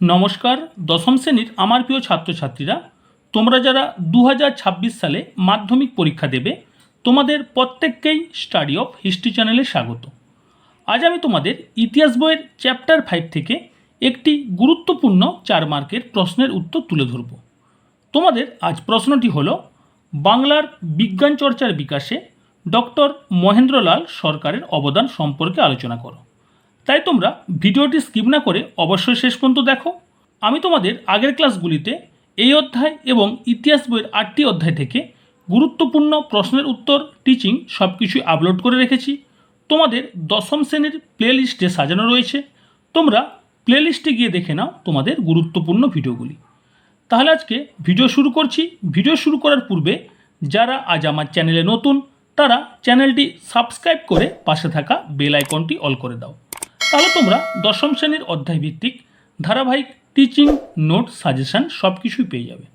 নমস্কার, দশম শ্রেণির আমার প্রিয় ছাত্রছাত্রীরা, তোমরা যারা দু হাজার ছাব্বিশ সালে মাধ্যমিক পরীক্ষা দেবে, তোমাদের প্রত্যেককেই স্টাডি অফ হিস্ট্রি চ্যানেলে স্বাগত। আজ আমি তোমাদের ইতিহাস বইয়ের চ্যাপ্টার ফাইভ থেকে একটি গুরুত্বপূর্ণ চার মার্কের প্রশ্নের উত্তর তুলে ধরব। তোমাদের আজ প্রশ্নটি হলো, বাংলার বিজ্ঞান চর্চার বিকাশে ডক্টর মহেন্দ্রলাল সরকারের অবদান সম্পর্কে আলোচনা করো। তাই তোমরা ভিডিওটি স্কিপ না করে অবশ্যই শেষ পর্যন্ত দেখো। আমি তোমাদের আগের ক্লাসগুলিতে এই অধ্যায় এবং ইতিহাস বইয়ের আটটি অধ্যায় থেকে গুরুত্বপূর্ণ প্রশ্নের উত্তর টিচিং সব কিছুই আপলোড করে রেখেছি। তোমাদের দশম শ্রেণির প্লেলিস্টে সাজানো রয়েছে। তোমরা প্লেলিস্টে গিয়ে দেখে নাও তোমাদের গুরুত্বপূর্ণ ভিডিওগুলি। তাহলে আজকে ভিডিও শুরু করছি। ভিডিও শুরু করার পূর্বে যারা আজ আমার চ্যানেলে নতুন, তারা চ্যানেলটি সাবস্ক্রাইব করে পাশে থাকা বেল আইকনটি অল করে দাও। তাহলে তোমরা দশম শ্রেণির অধ্যায় ভিত্তিক ধারাবাহিক টিচিং নোট সাজেশন সব কিছুই পেয়ে যাবে।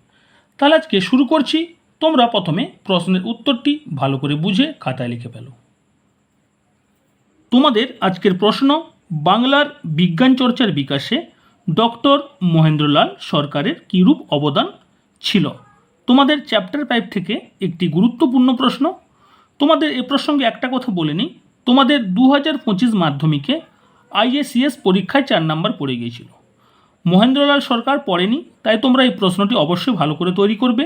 তাহলে আজকে শুরু করছি। তোমরা প্রথমে প্রশ্নের উত্তরটি ভালো করে বুঝে খাতায় লিখে ফেলো। তোমাদের আজকের প্রশ্ন, বাংলার বিজ্ঞান চর্চার বিকাশে ডক্টর মহেন্দ্রলাল সরকারের কীরূপ অবদান ছিল? তোমাদের চ্যাপ্টার ফাইভ থেকে একটি গুরুত্বপূর্ণ প্রশ্ন। তোমাদের এ প্রসঙ্গে একটা কথা বলে নিই। তোমাদের দু পঁচিশ মাধ্যমিকে আইএসিএস পরীক্ষায় চার নাম্বার পড়ে গিয়েছিল। মহেন্দ্রলাল সরকার পড়েনি, তাই তোমরা এই প্রশ্নটি অবশ্যই ভালো করে তৈরি করবে।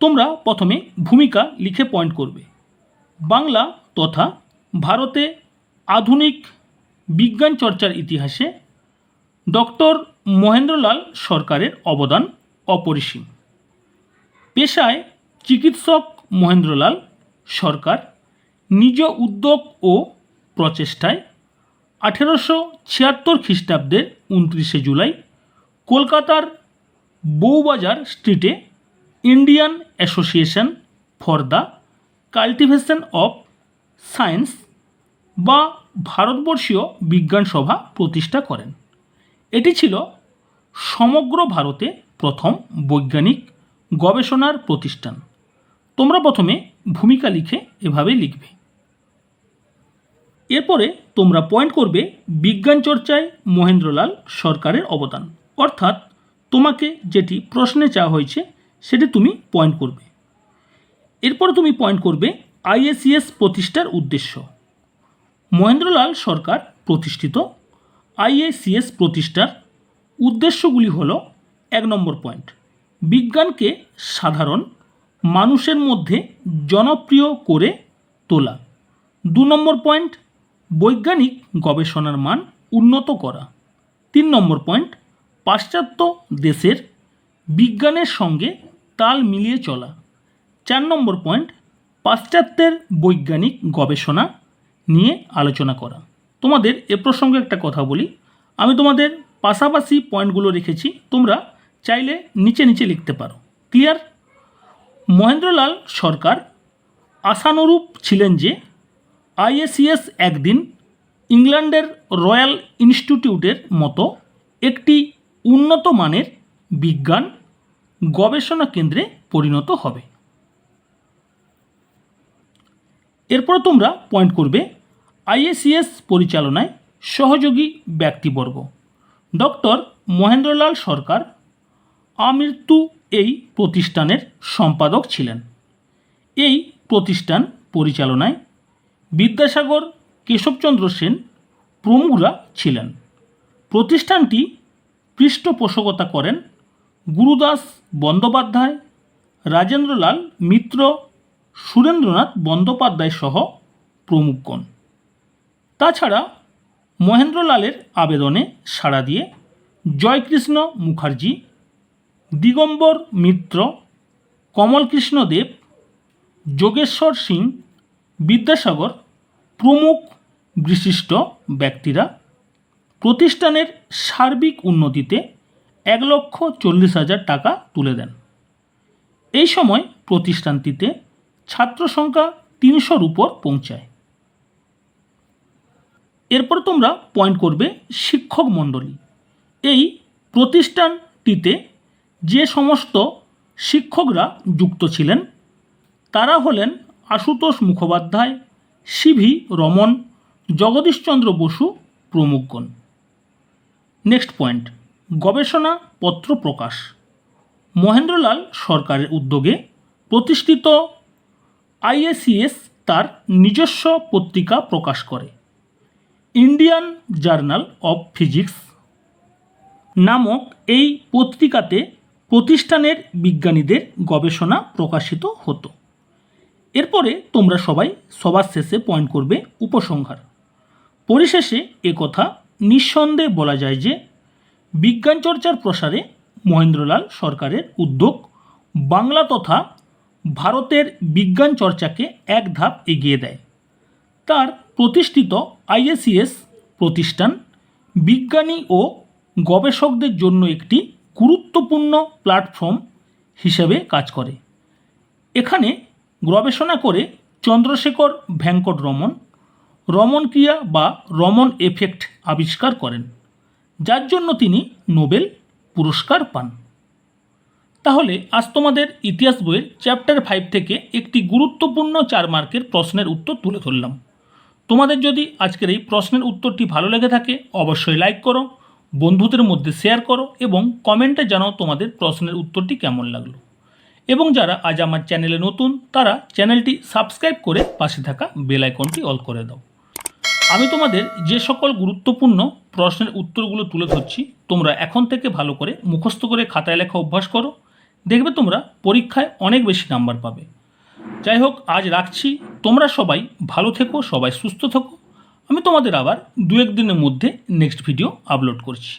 তোমরা প্রথমে ভূমিকা লিখে পয়েন্ট করবে। বাংলা তথা ভারতে আধুনিক বিজ্ঞান চর্চার ইতিহাসে ডক্টর মহেন্দ্রলাল সরকারের অবদান অপরিসীম। পেশায় চিকিৎসক মহেন্দ্রলাল সরকার, নিজ উদ্যোগ ও প্রচেষ্টায় আঠেরোশো ছিয়াত্তর খ্রিস্টাব্দের উনত্রিশে জুলাই কলকাতার বউবাজার স্ট্রিটে Indian association for the cultivation of science বা ভারতবর্ষীয় বিজ্ঞান সভা প্রতিষ্ঠা করেন। এটি ছিল সমগ্র ভারতে প্রথম বৈজ্ঞানিক গবেষণার প্রতিষ্ঠান। তোমরা প্রথমে ভূমিকা লিখে এভাবেই লিখবে। এরপরে তোমরা পয়েন্ট করবে বিজ্ঞান চর্চায় মহেন্দ্রলাল সরকারের অবদান। অর্থাৎ তোমাকে যেটি প্রশ্নে চাওয়া হয়েছে, সেটি তুমি পয়েন্ট করবে। এরপরে তুমি পয়েন্ট করবে আইএসিএস প্রতিষ্ঠার উদ্দেশ্য। মহেন্দ্রলাল সরকার প্রতিষ্ঠিত আইএসিএস প্রতিষ্ঠার উদ্দেশ্যগুলি হলো এক নম্বর পয়েন্ট বিজ্ঞানকে সাধারণ, মানুষের মধ্যে জনপ্রিয় করে তোলা। দু নম্বর পয়েন্ট বৈজ্ঞানিক গবেষণার মান উন্নত করা। তিন নম্বর পয়েন্ট, পাশ্চাত্য দেশের বিজ্ঞানের সঙ্গে তাল মিলিয়ে চলা। চার নম্বর পয়েন্ট, পাশ্চাত্যের বৈজ্ঞানিক গবেষণা নিয়ে আলোচনা করা। তোমাদের এ প্রসঙ্গে একটা কথা বলি। আমি তোমাদের পাশাপাশি পয়েন্টগুলো রেখেছি, তোমরা চাইলে নিচে নিচে লিখতে পারো। ক্লিয়ার? মহেন্দ্রলাল সরকার আশানুরূপ ছিলেন যে আইএসিএস একদিন ইংল্যান্ডের রয়্যাল ইনস্টিটিউটের মতো একটি উন্নত মানের বিজ্ঞান গবেষণা কেন্দ্রে পরিণত হবে। এরপর তোমরা পয়েন্ট করবে আইএসিএস পরিচালনায় সহযোগী ব্যক্তিবর্গ। ডক্টর মহেন্দ্রলাল সরকার আমৃত্যু এই প্রতিষ্ঠানের সম্পাদক ছিলেন। এই প্রতিষ্ঠান পরিচালনায় বিদ্যাসাগর কেশবচন্দ্র সেন প্রমুখরা ছিলেন। প্রতিষ্ঠানটি পৃষ্ঠপোষকতা করেন গুরুদাস বন্দ্যোপাধ্যায়, রাজেন্দ্রলাল মিত্র, সুরেন্দ্রনাথ বন্দ্যোপাধ্যায় সহ প্রমুখগণ। তাছাড়া মহেন্দ্রলালের আবেদনে সাড়া দিয়ে জয়কৃষ্ণ মুখার্জি, দিগম্বর মিত্র কমলকৃষ্ণ দেব যোগেশ্বর সিং বিদ্যাসাগর প্রমুখ বিশিষ্ট ব্যক্তিরা প্রতিষ্ঠানের সার্বিক উন্নতিতে এক লক্ষ চল্লিশ হাজার টাকা তুলে দেন। এই সময় প্রতিষ্ঠানটিতে ছাত্র সংখ্যা তিনশোর উপর পৌঁছায়। এরপর তোমরা পয়েন্ট করবে শিক্ষক মণ্ডলী। এই প্রতিষ্ঠানটিতে যে সমস্ত শিক্ষকরা যুক্ত ছিলেন, তারা হলেন আশুতোষ মুখোপাধ্যায় সিভি রমন, জগদীশচন্দ্র বসু প্রমুখগণ নেক্সট পয়েন্ট গবেষণা পত্র প্রকাশ। মহেন্দ্রলাল সরকারের উদ্যোগে প্রতিষ্ঠিত আইএসিএস তার নিজস্ব পত্রিকা প্রকাশ করে। ইন্ডিয়ান জার্নাল অফ ফিজিক্স নামক এই পত্রিকাতে প্রতিষ্ঠানের বিজ্ঞানীদের গবেষণা প্রকাশিত হতো। এরপরে তোমরা সবাই সবার শেষে পয়েন্ট করবে উপসংহার। পরিশেষে একথা নিঃসন্দেহে বলা যায় যে, বিজ্ঞান চর্চার প্রসারে মহেন্দ্রলাল সরকারের উদ্যোগ বাংলা তথা ভারতের বিজ্ঞান চর্চাকে এক ধাপ এগিয়ে দেয়। তার প্রতিষ্ঠিত আইএসিএস প্রতিষ্ঠান বিজ্ঞানী ও গবেষকদের জন্য একটি গুরুত্বপূর্ণ প্ল্যাটফর্ম হিসেবে কাজ করে। এখানে গবেষণা করে চন্দ্রশেখর ভেঙ্কট রমন রমন ক্রিয়া বা রমন এফেক্ট আবিষ্কার করেন, যার জন্য তিনি নোবেল পুরস্কার পান। তাহলে আজ তোমাদের ইতিহাস বইয়ের চ্যাপ্টার ফাইভ থেকে একটি গুরুত্বপূর্ণ চার মার্কের প্রশ্নের উত্তর তুলে ধরলাম। তোমাদের যদি আজকের এই প্রশ্নের উত্তরটি ভালো লেগে থাকে, অবশ্যই লাইক করো, বন্ধুদের মধ্যে শেয়ার করো এবং কমেন্টে জানাও তোমাদের প্রশ্নের উত্তরটি কেমন লাগল। এবং যারা আজ আমার চ্যানেলে নতুন, তারা চ্যানেলটি সাবস্ক্রাইব করে পাশে থাকা বেল আইকনটি অল করে দাও। আমি তোমাদের যে সকল গুরুত্বপূর্ণ প্রশ্নের উত্তরগুলো তুলে ধরছি, তোমরা এখন থেকে ভালো করে মুখস্থ করে খাতায় লেখা অভ্যাস করো। দেখবে তোমরা পরীক্ষায় অনেক বেশি নাম্বার পাবে। যাই হোক, আজ রাখছি। তোমরা সবাই ভালো থেকো, সবাই সুস্থ থেকো। আমি তোমাদের আবার দু এক দিনের মধ্যে নেক্সট ভিডিও আপলোড করছি।